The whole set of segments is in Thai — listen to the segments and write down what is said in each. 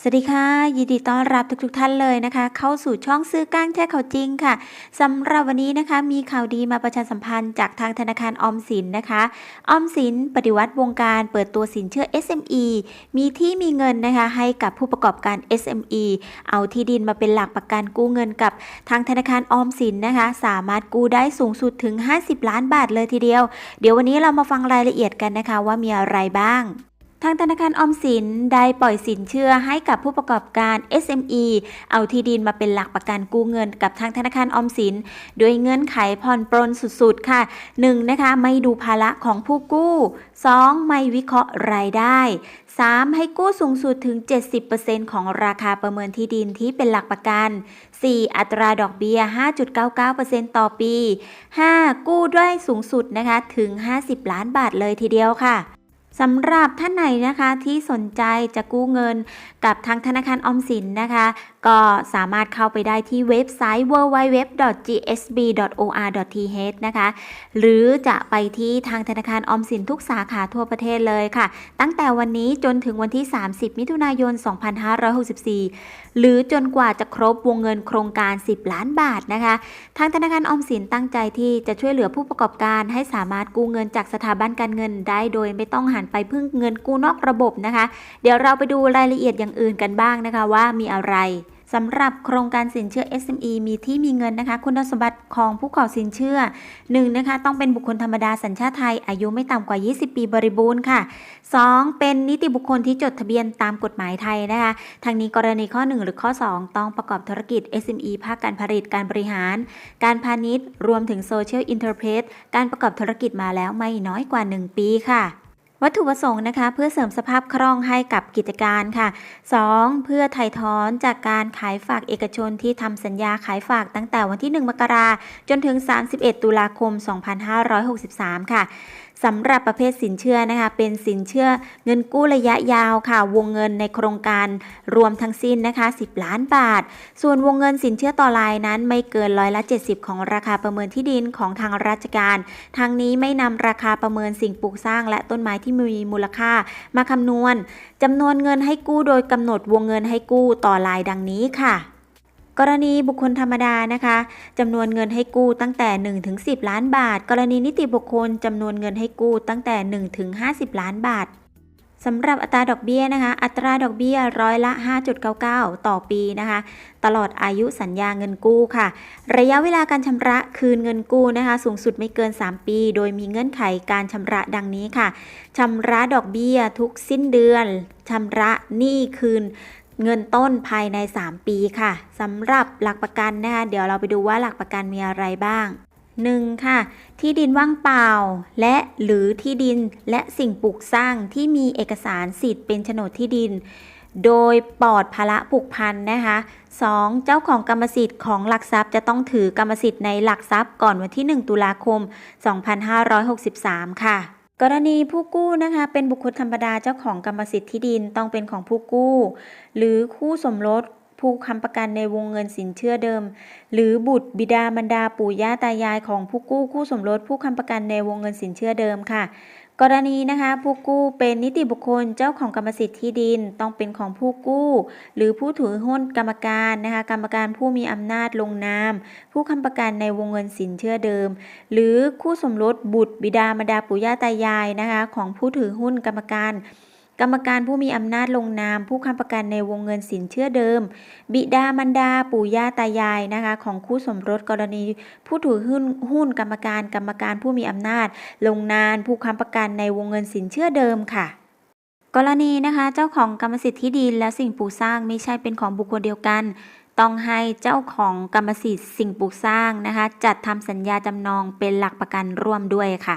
สวัสดีค่ะ ยินดีต้อนรับทุกๆท่านเลยนะคะ เข้าสู่ช่องซื้อก้างแท้เขาวจริงค่ะสำหรับวันนี้นะคะมีข่าวดีมาประชาสัมพันธ์จากทางธนาคารออมสินนะคะ ออมสินปฏิวัติวงการเปิดตัวสินเชื่อ SME มีที่มีเงินนะคะให้กับผู้ประกอบการ SME เอาที่ดินมาเป็นหลักประกันกู้เงินกับทางธนาคารออมสินนะคะ สามารถกู้ได้สูงสุดถึง 50 ล้านบาทเลยทีเดียว เดี๋ยววันนี้เรามาฟังรายละเอียดกันนะคะว่ามีอะไรบ้าง ทางธนาคารออมสินได้ปล่อยสินเชื่อให้กับผู้ประกอบการ SME เอาที่ดินมาเป็นหลักประกันกู้เงินกับทางธนาคารออมสินโดยเงื่อนไขผ่อนปรนสุดๆ ค่ะ 1. นะคะ ไม่ดูภาระของผู้กู้ 2. ไม่วิเคราะห์รายได้ 3. ให้กู้สูงสุดถึง 70%ของราคาประเมินที่ดินที่เป็นหลักประกัน 4. อัตราดอกเบี้ย 5.99%ต่อปี 5. กู้ด้วยสูงสุดนะคะถึง 50 ล้านบาทเลยทีเดียวค่ะ สำหรับท่านไหนนะคะที่สนใจจะกู้เงินกับทางธนาคารออมสินนะคะ ก็สามารถเข้าไปได้ที่เว็บไซต์ www.gsb.or.th นะคะหรือจะไปที่ทางธนาคารออมสินทุกสาขาทั่วประเทศเลยค่ะ ตั้งแต่วันนี้จนถึงวันที่ 30 มิถุนายน 2564 หรือจนกว่าจะครบวงเงินโครงการ 10 ล้านบาทนะคะ ทางธนาคารออมสินตั้งใจที่จะช่วยเหลือผู้ประกอบการให้สามารถกู้เงินจากสถาบันการเงินได้โดยไม่ต้องหันไปพึ่งเงินกู้นอกระบบนะคะ เดี๋ยวเราไปดูรายละเอียดอย่างอื่นกันบ้างนะคะว่ามีอะไรสำหรับโครงการสินเชื่อ SME มีที่มีเงินนะคะ คุณสมบัติของผู้ขอสินเชื่อ 1. นะคะ ต้องเป็นบุคคลธรรมดาสัญชาติไทย อายุไม่ต่ำกว่า 20 ปีบริบูรณ์ค่ะ 2. เป็นนิติบุคคลที่จดทะเบียนตามกฎหมายไทยนะคะ ทางนี้กรณีข้อ 1 หรือข้อ 2 ต้องประกอบธุรกิจ SME ภาคการผลิตการบริหาร การพาณิชย์ รวมถึง Social Enterprise การประกอบธุรกิจมาแล้วไม่น้อยกว่า 1 ปีค่ะ วัตถุประสงค์นะคะ เพื่อเสริมสภาพคล่องให้กับกิจการค่ะ 2. เพื่อไถ่ถอนจากการขายฝากเอกชนที่ทำสัญญาขายฝากตั้งแต่วันที่ 1 มกราจนถึง 31 ตุลาคม 2563 ค่ะ สำหรับประเภทสินเชื่อนะคะ เป็นสินเชื่อเงินกู้ระยะยาวค่ะ วงเงินในโครงการรวมทั้งสิ้นนะคะ 10 ล้านบาท ส่วนวงเงินสินเชื่อต่อรายนั้นไม่เกินร้อยละ 70 ของราคาประเมินที่ดินของทางราชการ ทางนี้ไม่นำราคาประเมินสิ่งปลูกสร้าง และต้นไม้ที่มีมูลค่า มาคำนวณจำนวนเงินให้กู้โดยกำหนดวงเงินให้กู้ต่อรายดังนี้ค่ะ กรณีบุคคลธรรมดานะคะจำนวนเงินให้กู้ตั้งแต่1ถึง10 ล้านบาท กรณีนิติบุคคลจำนวนเงินให้กู้ตั้งแต่1ถึง50 ล้านบาทสำหรับอัตราดอกเบี้ยนะคะ อัตราดอกเบี้ยร้อยละ 5.99 ต่อปีนะคะ ตลอดอายุสัญญาเงินกู้ค่ะ ระยะเวลาการชำระคืนเงินกู้นะคะ สูงสุดไม่เกิน 3 ปี โดยมีเงื่อนไขการชำระดังนี้ค่ะชำระดอกเบี้ยทุกสิ้นเดือนชำระหนี้คืน เงินต้นภายใน 3 ปีค่ะสำหรับหลักประกันนะคะ เดี๋ยวเราไปดูว่าหลักประกันมีอะไรบ้าง 1. ค่ะ ที่ดินว่างเปล่า และหรือที่ดินและสิ่งปลูกสร้างที่มีเอกสารสิทธิ์เป็นโฉนดที่ดิน โดยปลอดภาระผูกพันนะคะ 2. เจ้าของกรรมสิทธิ์ของหลักทรัพย์จะต้องถือกรรมสิทธิ์ในหลักทรัพย์ก่อนวันที่ 1 ตุลาคม 2563 ค่ะ กรณีผู้กู้นะคะ เป็นบุคคลธรรมดาเจ้าของกรรมสิทธิ์ที่ดินต้องเป็นของผู้กู้ หรือคู่สมรส ผู้ค้ำประกันในวงเงินสินเชื่อเดิม หรือบุตรบิดามารดาปู่ย่าตายายของผู้กู้คู่สมรสผู้ค้ำประกันในวงเงินสินเชื่อเดิมค่ะ กรณีนะคะผู้กู้เป็นนิติบุคคลเจ้าของกรรมสิทธิ์ที่ดินต้องเป็นของผู้กู้ หรือผู้ถือหุ้นกรรมการนะคะกรรมการผู้มีอำนาจลงนาม ผู้ค้ำประกันในวงเงินสินเชื่อเดิม หรือคู่สมรสบุตรบิดามารดาปู่ย่าตายายนะคะของผู้ถือหุ้นกรรมการ กรรมการผู้มีอำนาจลงนาม ผู้ค้ำประกันในวงเงินสินเชื่อเดิม บิดามารดา ปู่ย่าตายายนะคะของคู่สมรสกรณี ผู้ถือหุ้นหุ้นกรรมการกรรมการผู้มีอำนาจ ลงนามผู้ค้ำประกันในวงเงินสินเชื่อเดิมค่ะกรณีนะคะเจ้าของกรรมสิทธิ์ที่ดินและสิ่งปลูกสร้างไม่ใช่เป็นของบุคคลเดียวกัน ต้องให้เจ้าของกรรมสิทธิ์สิ่งปลูกสร้างนะคะจัดทำสัญญาจำนองเป็นหลักประกันร่วมด้วยค่ะ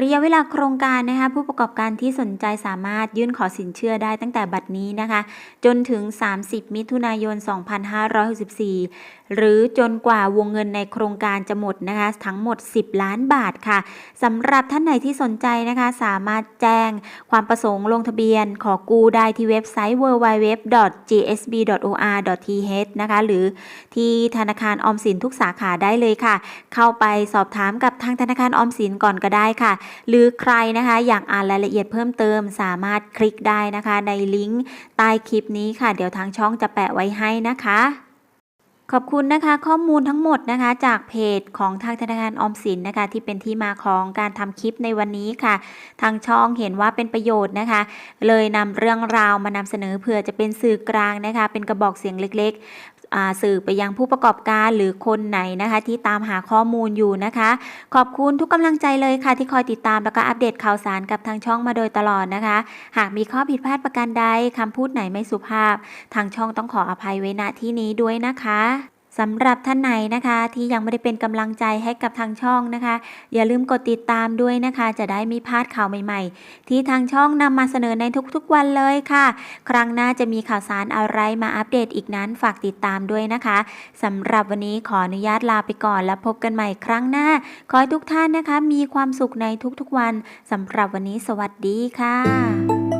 ระยะเวลาโครงการนะคะผู้ประกอบการที่สนใจสามารถยื่นขอสินเชื่อได้ตั้งแต่บัดนี้นะคะ จนถึง 30 มิถุนายน 2564 หรือจนกว่าวงเงินในโครงการจะหมดนะคะทั้งหมด 10 ล้านบาทค่ะสำหรับท่านไหนที่สนใจนะคะสามารถแจ้งความประสงค์ลงทะเบียน ขอกู้ได้ที่เว็บไซต์ www.gsb.or.th นะคะหรือที่ธนาคารออมสินทุกสาขาได้เลยค่ะ เข้าไปสอบถามกับทางธนาคารออมสินก่อนก็ได้ค่ะหรือใครนะคะอยากอ่านรายละเอียดเพิ่มเติมสามารถคลิกได้นะคะ ในลิงก์ใต้คลิปนี้ค่ะ เดี๋ยวทางช่องจะแปะไว้ให้นะคะขอบคุณนะคะข้อมูลทั้งหมดนะคะ จากเพจของทางธนาคารออมสินนะคะ ที่เป็นที่มาของการทำคลิปในวันนี้ค่ะ ทางช่องเห็นว่าเป็นประโยชน์นะคะ เลยนำเรื่องราวมานำเสนอเผื่อจะเป็นสื่อกลางนะคะ เป็นกระบอกเสียงเล็ก สื่อไปยังผู้ประกอบการหรือคนไหนนะคะ ที่ตามหาข้อมูลอยู่นะคะ ขอบคุณทุกกำลังใจเลยค่ะ ที่คอยติดตามแล้วก็อัปเดตข่าวสารกับทางช่องมาโดยตลอดนะคะ หากมีข้อผิดพลาดประการใดคำพูดไหนไม่สุภาพ ทางช่องต้องขออภัยไว้ณที่นี้ด้วยนะคะ สำหรับท่านไหนนะคะที่ยังไม่ได้เป็นกำลังใจให้กับทางช่องนะคะ อย่าลืมกดติดตามด้วยนะคะ จะได้ไม่พลาดข่าวใหม่ ๆ ที่ทางช่องนำมาเสนอในทุกๆวันเลยค่ะ ครั้งหน้าจะมีข่าวสารอะไรมาอัปเดตอีกนั้นฝากติดตามด้วยนะคะสำหรับวันนี้ขออนุญาตลาไปก่อนแล้วพบกันใหม่ครั้งหน้า ขอให้ทุกท่านนะคะ มีความสุขในทุกๆวันสำหรับวันนี้สวัสดีค่ะ